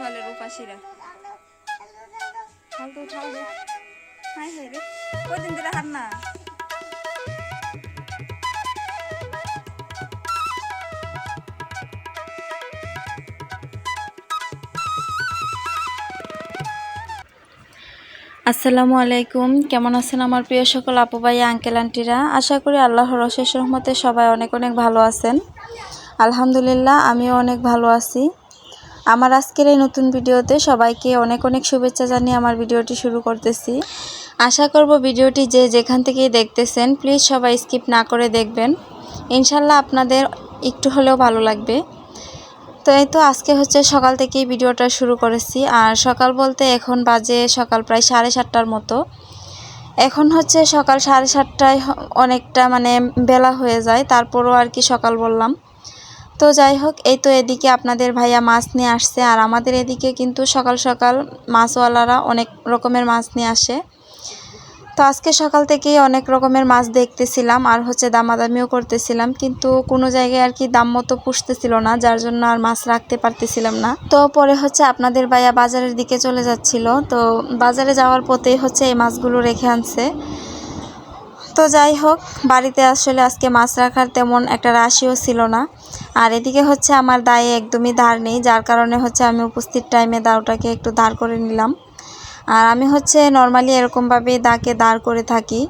হলের উপাসীরা ফালতু রে হাই হাই রে। কদিন দিলে হার না। আসসালামু আলাইকুম। কেমন আছেন আমার প্রিয় সকল আপু ভাই আঙ্কেল আন্টিরা? আশা করি আল্লাহ অশেষ রহমতে সবাই অনেক অনেক ভালো আছেন। আলহামদুলিল্লাহ আমিও অনেক ভালো আছি। আমার আজকের এই নতুন ভিডিওতে সবাইকে অনেক অনেক শুভেচ্ছা জানিয়ে আমার ভিডিওটি শুরু করতেছি। আশা করব ভিডিওটি যে যেখান থেকেই দেখতেছেন প্লিজ সবাই স্কিপ না করে দেখবেন। ইনশাল্লাহ আপনাদের একটু হলেও ভালো লাগবে। তো এই তো আজকে হচ্ছে সকাল থেকেই ভিডিওটা শুরু করেছি। আর সকাল বলতে এখন বাজে সকাল প্রায় সাড়ে সাতটার মতো। এখন হচ্ছে সকাল সাড়ে সাতটায় অনেকটা মানে বেলা হয়ে যায়, তারপরও আর কি সকাল বললাম। তো যাই হোক, এই তো এদিকে আপনাদের ভাইয়া মাছ নিয়ে আসছে, আর আমাদের এদিকে কিন্তু সকাল সকাল মাছওয়ালারা অনেক রকমের মাছ নিয়ে আসে। তো আজকে সকাল থেকেই অনেক রকমের মাছ দেখতেছিলাম, আর হচ্ছে দামাদামিও করতেছিলাম, কিন্তু কোনো জায়গায় আর কি দাম মতো পুষতেছিল না, যার জন্য আর মাছ রাখতে পারতেছিলাম না। তো পরে হচ্ছে আপনাদের ভাইয়া বাজারের দিকে চলে যাচ্ছিল, তো বাজারে যাওয়ার পথেই হচ্ছে এই মাছগুলো রেখে আনছে। তো যাই হোক, বাড়িতে আসলে আজকে মাছ রাখার তেমন একটা রাশিও ছিল না। আর এদিকে হচ্ছে আমার দায়ে একদমই ধার নেই, যার কারণে হচ্ছে আমি উপস্থিত টাইমে দাওটাকে একটু দাঁড় করে নিলাম। আর আমি হচ্ছে নর্মালি এরকমভাবেই দাকে দাঁড় করে থাকি।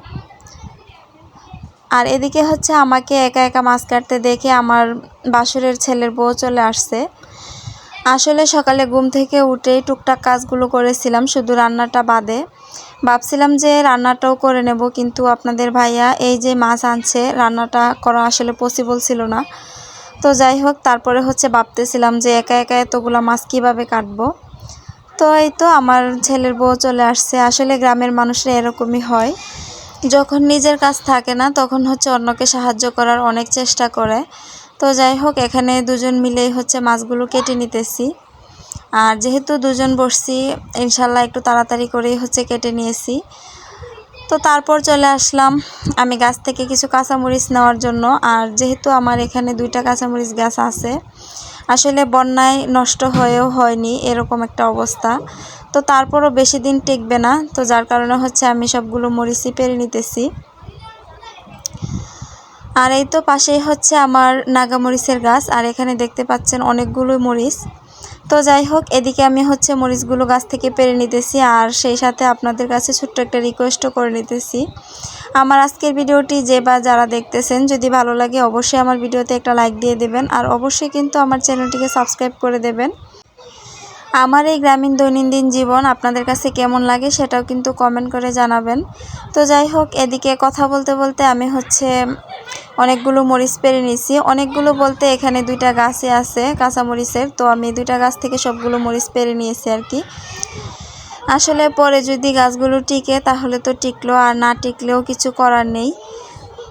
আর এদিকে হচ্ছে আমাকে একা একা মাছ কাটতে দেখে আমার বাসুরের ছেলের বউ চলে আসছে। আসলে সকালে ঘুম থেকে উঠেই টুকটাক কাজগুলো করেছিলাম, শুধু রান্নাটা বাদে। ভাবছিলাম যে রান্নাটাও করে নেব, কিন্তু আপনাদের ভাইয়া এই যে মাছ আনছে, রান্নাটা করা আসলে পসিবল ছিল না। তো যাই হোক, তারপরে হচ্ছে ভাবতেছিলাম যে একা একা এতগুলো মাছ কীভাবে কাটবো। তো এই তো আমার ছেলের বউ চলে আসছে। আসলে গ্রামের মানুষরা এরকমই হয়। যখন নিজের কাজ থাকে না, তখন হচ্ছে অন্যকে সাহায্য করার অনেক চেষ্টা করে। তো যাই হোক, এখানে দুজন মিলেই হচ্ছে মাছগুলো কেটে নিতেছি। আর যেহেতু দুজন বসছি, ইনশাল্লাহ একটু তাড়াতাড়ি করেই হচ্ছে কেটে নিয়েছি। তো তারপর চলে আসলাম আমি গাছ থেকে কিছু কাঁচামরিচ নেওয়ার জন্য। আর যেহেতু আমার এখানে দুইটা কাঁচামরিচ গাছ আছে, আসলে বন্যায় নষ্ট হয়েও হয়নি, এরকম একটা অবস্থা। তো তারপরও বেশি দিন টিকবে না, তো যার কারণে হচ্ছে আমি সবগুলো মরিচই পেরে নিতেছি। আর এই তো পাশেই হচ্ছে আমার নাগামরিচের গাছ, আর এখানে দেখতে পাচ্ছেন অনেকগুলো মরিচ। তো যাই হোক, এদিকে আমি হচ্ছে মরিচগুলো গাছ থেকে পেরে নিতেছি আর সেই সাথে আপনাদের কাছে ছোট্ট একটা রিকোয়েস্টও করে নিতেছি। আমার আজকের ভিডিওটি যে বা যারা দেখতেছেন, যদি ভালো লাগে অবশ্যই আমার ভিডিওতে একটা লাইক দিয়ে দেবেন আর অবশ্যই কিন্তু আমার চ্যানেলটিকে সাবস্ক্রাইব করে দেবেন। আমার এই গ্রামীণ দৈনন্দিন জীবন আপনাদের কাছে কেমন লাগে সেটাও কিন্তু কমেন্ট করে জানাবেন। তো যাই হোক, এদিকে কথা বলতে বলতে আমি হচ্ছে অনেকগুলো মরিচ পেরে নিয়েছি। অনেকগুলো বলতে এখানে দুইটা গাছই আছে কাঁচা মরিচের তো আমি দুইটা গাছ থেকে সবগুলো মরিচ পেরে নিয়েছি আর কি। আসলে পরে যদি গাছগুলো টিকে তাহলে তো টিকলো, আর না টিকলেও কিছু করার নেই।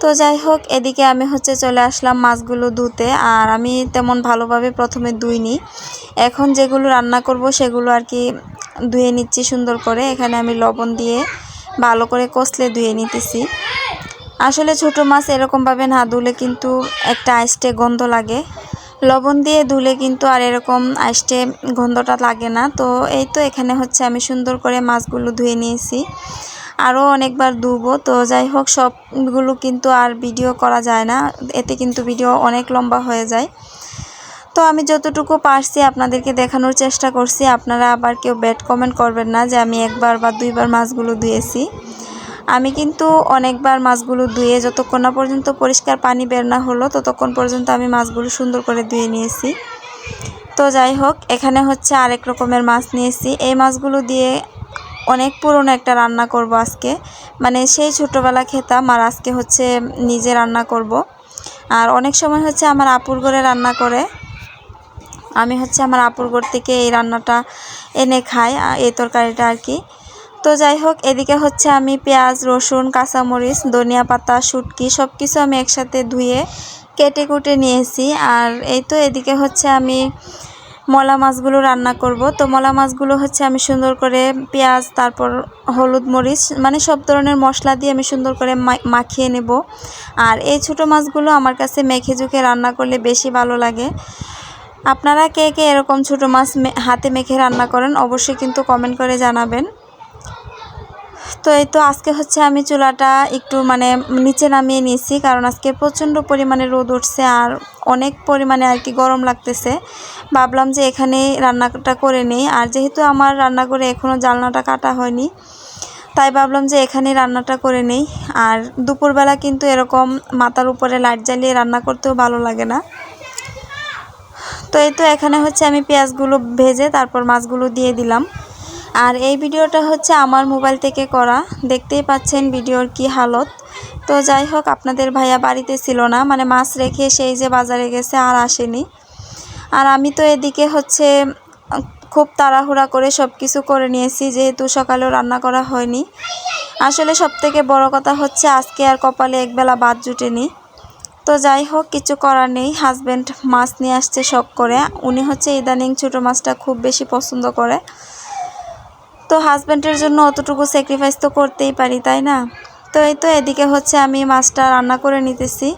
তো যাই হোক, এদিকে আমি হচ্ছে চলে আসলাম মাছগুলো ধুতে, আর আমি তেমন ভালোভাবে প্রথমে ধুইনি। এখন যেগুলো রান্না করব সেগুলো আর কি ধুয়ে নিচ্ছি সুন্দর করে। এখানে আমি লবণ দিয়ে ভালো করে কষলে ধুয়ে নিতেছি। আসলে ছোট মাছ এরকমভাবে না ধুলে কিন্তু একটা আইস্টে গন্ধ লাগে। লবণ দিয়ে ধুলে কিন্তু আর এরকম আইস্টে গন্ধটা লাগে না। তো এই তো এখানে হচ্ছে আমি সুন্দর করে মাছগুলো ধুয়ে নিয়েছি। আরও অনেকবার ধুবো তো যাই হোক সবগুলো কিন্তু আর ভিডিও করা যায় না। এতে কিন্তু ভিডিও অনেক লম্বা হয়ে যায়। তো আমি যতটুকু পারছি আপনাদেরকে দেখানোর চেষ্টা করছি। আপনারা আবার কেউ ব্যাড কমেন্ট করবেন না যে আমি একবার বা দুইবার মাছগুলো ধুয়েছি। আমি কিন্তু অনেকবার মাছগুলো ধুয়ে যতক্ষণ না পর্যন্ত পরিষ্কার পানি বের না হলো, ততক্ষণ পর্যন্ত আমি মাছগুলো সুন্দর করে ধুয়ে নিয়েছি। তো যাই হোক এখানে হচ্ছে আরেক রকমের মাছ নিয়েছি। এই মাছগুলো দিয়ে অনেক পুরনো একটা রান্না করব আজকে। মানে সেই ছোটোবেলা খেতাম আর আজকে হচ্ছে নিজে রান্না করব। আর অনেক সময় হচ্ছে আমার আপুর ঘরে রান্না করে। আমি হচ্ছে আমার আপুর ঘর থেকে এই রান্নাটা এনে খাই এই তরকারিটা আর কি। তো যাই হোক, এদিকে হচ্ছে আমি পেঁয়াজ, রসুন, কাঁচামরিচ, ধনিয়া পাতা, শুটকি সব কিছু আমি একসাথে ধুয়ে কেটে কুটে নিয়েছি। আর এই তো এদিকে হচ্ছে আমি মলা মাছগুলো রান্না করব। তো মলা মাছগুলো হচ্ছে আমি সুন্দর করে পেঁয়াজ, তারপর হলুদ মরিচ মানে সব ধরনের মশলা দিয়ে আমি সুন্দর করে মাখিয়ে নেব। আর এই ছোট মাছগুলো আমার কাছে মেখে ঝুঁকে রান্না করলে বেশি ভালো লাগে। আপনারা কে কে এরকম ছোট মাছ হাতে মেখে রান্না করেন অবশ্যই কিন্তু কমেন্ট করে জানাবেন। তো এই তো আজকে হচ্ছে আমি চুলাটা একটু মানে নিচে নামিয়ে নিয়েছি, কারণ আজকে প্রচণ্ড পরিমাণে রোদ উঠছে আর অনেক পরিমাণে আর কি গরম লাগতেছে। ভাবলাম যে এখানেই রান্নাটা করে নেই, আর যেহেতু আমার রান্না করে এখনও জালনাটা কাটা হয়নি, তাই ভাবলাম যে এখানে রান্নাটা করে নেই। আর দুপুরবেলা কিন্তু এরকম মাথার উপরে লাইট জ্বালিয়ে রান্না করতেও ভালো লাগে না। তো এই তো এখানে হচ্ছে আমি পেঁয়াজগুলো ভেজে তারপর মাছগুলো দিয়ে দিলাম। আর এই ভিডিওটা হচ্ছে আমার মোবাইল থেকে করা। দেখতেই পাচ্ছেন ভিডিওর কি হালত। তো যাই হোক, আপনাদের ভাইয়া বাড়িতে ছিল না মানে মাছ রেখে সেই যে বাজারে গেছে আর আসেনি। আর আমি তো এদিকে হচ্ছে খুব তাড়াহুড়া করে সব কিছু করে নিয়েছি, যেহেতু সকালেও রান্না করা হয়নি। আসলে সব থেকে বড় কথা হচ্ছে আজকে আর কপালে একবেলা বাদ জুটেনি। তো যাই হোক, কিছু করার নেই। হাজব্যান্ড মাছ নিয়ে আসছে শখ করে। উনি হচ্ছে ইদানিং ছোটো মাছটা খুব বেশি পছন্দ করে। তো হাজব্যান্ডের জন্য অতটুকু স্যাক্রিফাইস তো করতেই পারি, তাই না? তো এই তো এদিকে হচ্ছে আমি মাছটা রান্না করে নিতেছি।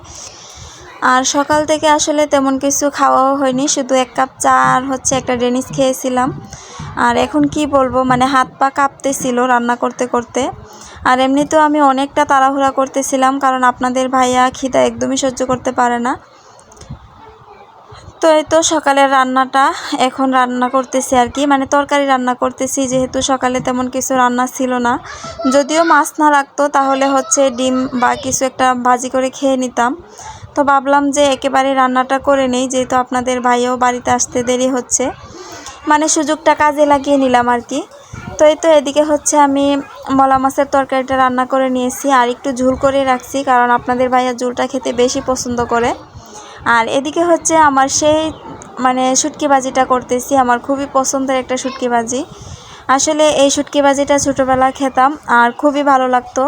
আর সকাল থেকে আসলে তেমন কিছু খাওয়াও হয়নি, শুধু এক কাপ চা আর হচ্ছে একটা ডেনিস খেয়েছিলাম। আর এখন কি বলব মানে হাত পা কাঁপতেছিল রান্না করতে করতে। আর এমনিতেও আমি অনেকটা তাড়াহুড়া করতেছিলাম, কারণ আপনাদের ভাইয়া খিদা একদমই সহ্য করতে পারে না। তো এই তো সকালের রান্নাটা। এখন রান্না করতেছি আর কি। মানে তরকারি রান্না করতেছি, যেহেতু সকালে তেমন কিছু রান্না ছিল না। যদিও মাছ না রাখতো, তাহলে হচ্ছে ডিম বা কিছু একটা ভাজি করে খেয়ে নিতাম। তো ভাবলাম যে একেবারে রান্নাটা করে নেই, যেহেতু আপনাদের ভাইও বাড়িতে আসতে দেরি হচ্ছে। মানে সুযোগটা কাজে লাগিয়ে নিলাম আর কি। তো এই তো এদিকে হচ্ছে আমি মলা মাছের তরকারিটা রান্না করে নিয়েছি। আর একটু ঝুল করে রাখছি, কারণ আপনাদের ভাইয়া ঝুলটা খেতে বেশি পছন্দ করে। আর এদিকে হচ্ছে আমার সেই মানে শুটকি ভাজিটা করতেছি, আমার খুবই পছন্দের একটা শুটকি ভাজি আসলে এই শুটকি ভাজিটা ছোটোবেলায় খেতাম আর খুবই ভালো লাগতো।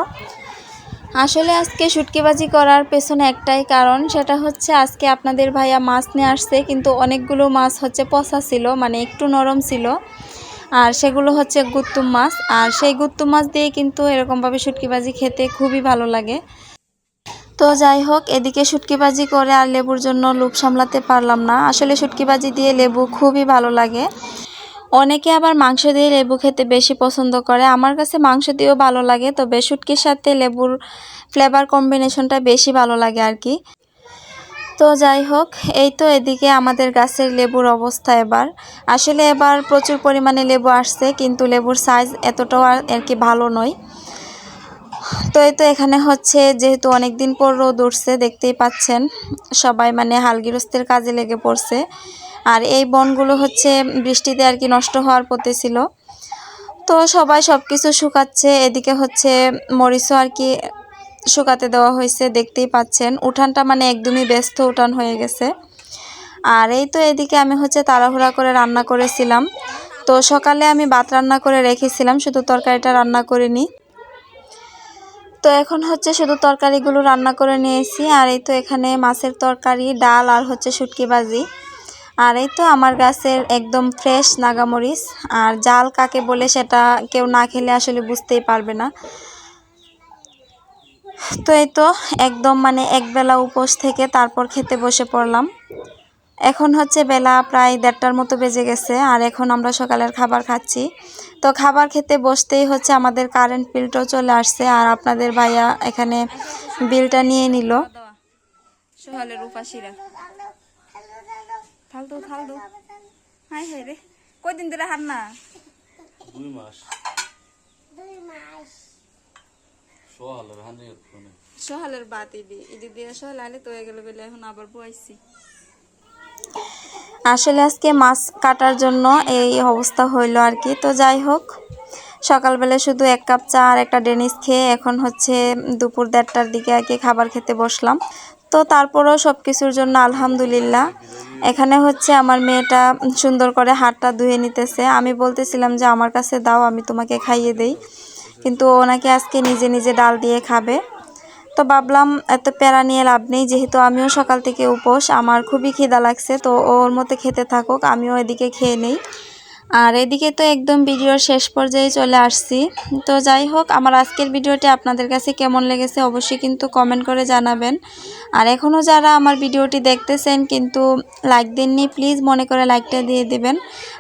আসলে আজকে শুটকিবাজি করার পেছনে একটাই কারণ, সেটা হচ্ছে আজকে আপনাদের ভাইয়া মাছ নিয়ে আসছে, কিন্তু অনেকগুলো মাছ হচ্ছে পচা ছিল মানে একটু নরম ছিল। আর সেগুলো হচ্ছে গুত্তুম মাছ, আর সেই গুত্তুম মাছ দিয়ে কিন্তু এরকমভাবে শুটকিবাজি খেতে খুবই ভালো লাগে। তো যাই হোক, এদিকে শুটকিবাজি করে আর লেবুর জন্য লোভ সামলাতে পারলাম না। আসলে শুটকিবাজি দিয়ে লেবু খুবই ভালো লাগে। অনেকে আবার মাংস দিয়ে লেবু খেতে বেশি পছন্দ করে। আমার কাছে মাংস দিয়েও ভালো লাগে, তবে শুটকির সাথে লেবুর ফ্লেভার কম্বিনেশনটা বেশি ভালো লাগে আর কি। তো যাই হোক, এই তো এদিকে আমাদের গাছের লেবুর অবস্থা এবার। আসলে এবার প্রচুর পরিমাণে লেবু আসছে, কিন্তু লেবুর সাইজ এতটাও আর কি ভালো নয়। তো এই তো এখানে হচ্ছে যেহেতু অনেক দিন পর রোদ উঠছে, দেখতেই পাচ্ছেন। সবাই মানে হালগিরস্তের কাজে লেগে পড়ছে। আর এই বনগুলো হচ্ছে বৃষ্টিতে আর কি নষ্ট হওয়ার পথে ছিল। তো সবাই সব কিছু শুকাচ্ছে। এদিকে হচ্ছে মরিচও আর কি শুকাতে দেওয়া হয়েছে, দেখতেই পাচ্ছেন। উঠানটা মানে একদমই ব্যস্ত উঠান হয়ে গেছে। আর এই তো এদিকে আমি হচ্ছে তাড়াহুড়া করে রান্না করেছিলাম। তো সকালে আমি ভাত রান্না করে রেখেছিলাম, শুধু তরকারিটা রান্না করিনি। তো এখন হচ্ছে শুধু তরকারিগুলো রান্না করে নিয়েছি, আর এই তো এখানে মাছের তরকারি, ডাল আর হচ্ছে শুটকি ভাজি। আর এই তো আমার গাছের একদম ফ্রেশ নাগামরিচ, আর জাল কাকে বলে সেটা কেউ না খেলে আসলে বুঝতেই পারবে না। তো এই তো একদম মানে একবেলা উপোস থেকে তারপর খেতে বসে পড়লাম। এখন হচ্ছে বেলা প্রায় দেড়টার মতো বেজে গেছে আর এখন আমরা সকালের খাবার খাচ্ছি। তো খাবার খেতে বসতেই হচ্ছে আমাদের কারেন্ট বিলটাও চলে আসছে আর আপনাদের ভাইয়া এখানে বিলটা নিয়ে নিল। সোহালের উপাসীরা। ফালতু ফালতু হাই হাই রে। কয়দিন হার না? দুই মাস। সোহালের হানি সোহালের বাত ইদি ইদি দিয়ে সোহাল আলে তো গেল বলে এখন আবার বয়াইছি আসলে আজকে মাছ কাটার জন্য এই অবস্থা হইল আর কি। তো যাই হোক, সকালবেলা শুধু এক কাপ চা আর একটা ডেনিস খেয়ে এখন হচ্ছে দুপুর দেড়টার দিকে আর কি খাবার খেতে বসলাম। তো তারপরেও সব কিছুর জন্য আলহামদুলিল্লাহ। এখানে হচ্ছে আমার মেয়েটা সুন্দর করে হাতটা ধুয়ে নিতেছে। আমি বলতেছিলাম যে, আমার কাছে দাও, আমি তোমাকে খাইয়ে দেই। কিন্তু ওনাকে আজকে নিজে নিজে ডাল দিয়ে খাবে। তো ভাবলাম, এত প্যারা নিয়ে লাভ নেই, যেহেতু আমিও সকাল থেকে উপোস, আমার খুবই খিদা লাগছে, তো ওর মতো খেতে থাকুক, আমিও এদিকে খেয়ে নেই। আর এদিকে তো একদম ভিডিওর শেষ পর্যায়ে চলে আসছি। তো যাই হোক, আমার আজকের ভিডিওটি আপনাদের কাছে কেমন লেগেছে অবশ্যই কিন্তু কমেন্ট করে জানাবেন। আর এখনও যারা আমার ভিডিওটি দেখতেছেন কিন্তু লাইক দেননি প্লিজ মনে করে লাইকটা দিয়ে দিবেন।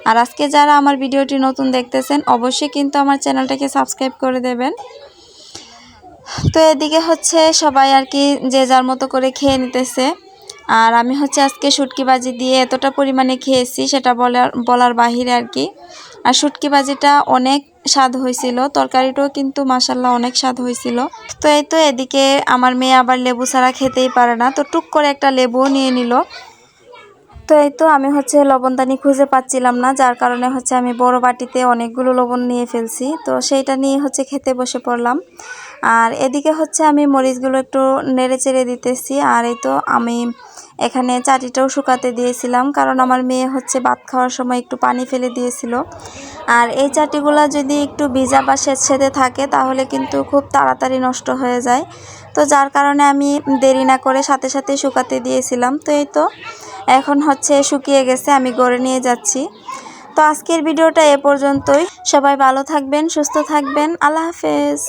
আর আজকে যারা আমার ভিডিওটি নতুন দেখতেছেন, অবশ্যই কিন্তু আমার চ্যানেলটাকে সাবস্ক্রাইব করে দেবেন। তো এদিকে হচ্ছে সবাই আর কি যে যার মতো করে খেয়ে নিতেছে। আর আমি হচ্ছে আজকে শুটকি বাজি দিয়ে এতটা পরিমাণে খেয়েছি সেটা বলার বলার বাহিরে আর কি। আর শুটকি বাজিটা অনেক স্বাদ হয়েছিল, তরকারিটাও কিন্তু মাসাল্লাহ অনেক স্বাদ হয়েছিল। তো এই তো এদিকে আমার মেয়ে আবার লেবু ছাড়া খেতেই পারে না, তো টুক করে একটা লেবুও নিয়ে নিল। তো এই তো আমি হচ্ছে লবণদানি খুঁজে পাচ্ছিলাম না, যার কারণে হচ্ছে আমি বড় বাটিতে অনেকগুলো লবণ নিয়ে ফেলছি। তো সেইটা নিয়ে হচ্ছে খেতে বসে পড়লাম। আর এদিকে হচ্ছে আমি মরিচগুলো একটু নেড়ে চেড়ে দিতেছি। আর এই তো আমি এখানে চাটিটাও শুকাতে দিয়েছিলাম, কারণ আমার মেয়ে হচ্ছে ভাত খাওয়ার সময় একটু পানি ফেলে দিয়েছিল। আর এই চাটিগুলো যদি একটু ভিজা বা সেদে থাকে, তাহলে কিন্তু খুব তাড়াতাড়ি নষ্ট হয়ে যায়। তো যার কারণে আমি দেরি না করে সাথে সাথে শুকাতে দিয়েছিলাম। তো এই তো এখন হচ্ছে শুকিয়ে গেছে, আমি গড়ে নিয়ে যাচ্ছি। তো আজকের ভিডিওটা এ পর্যন্তই। সবাই ভালো থাকবেন, সুস্থ থাকবেন। আল্লাহ হাফেজ।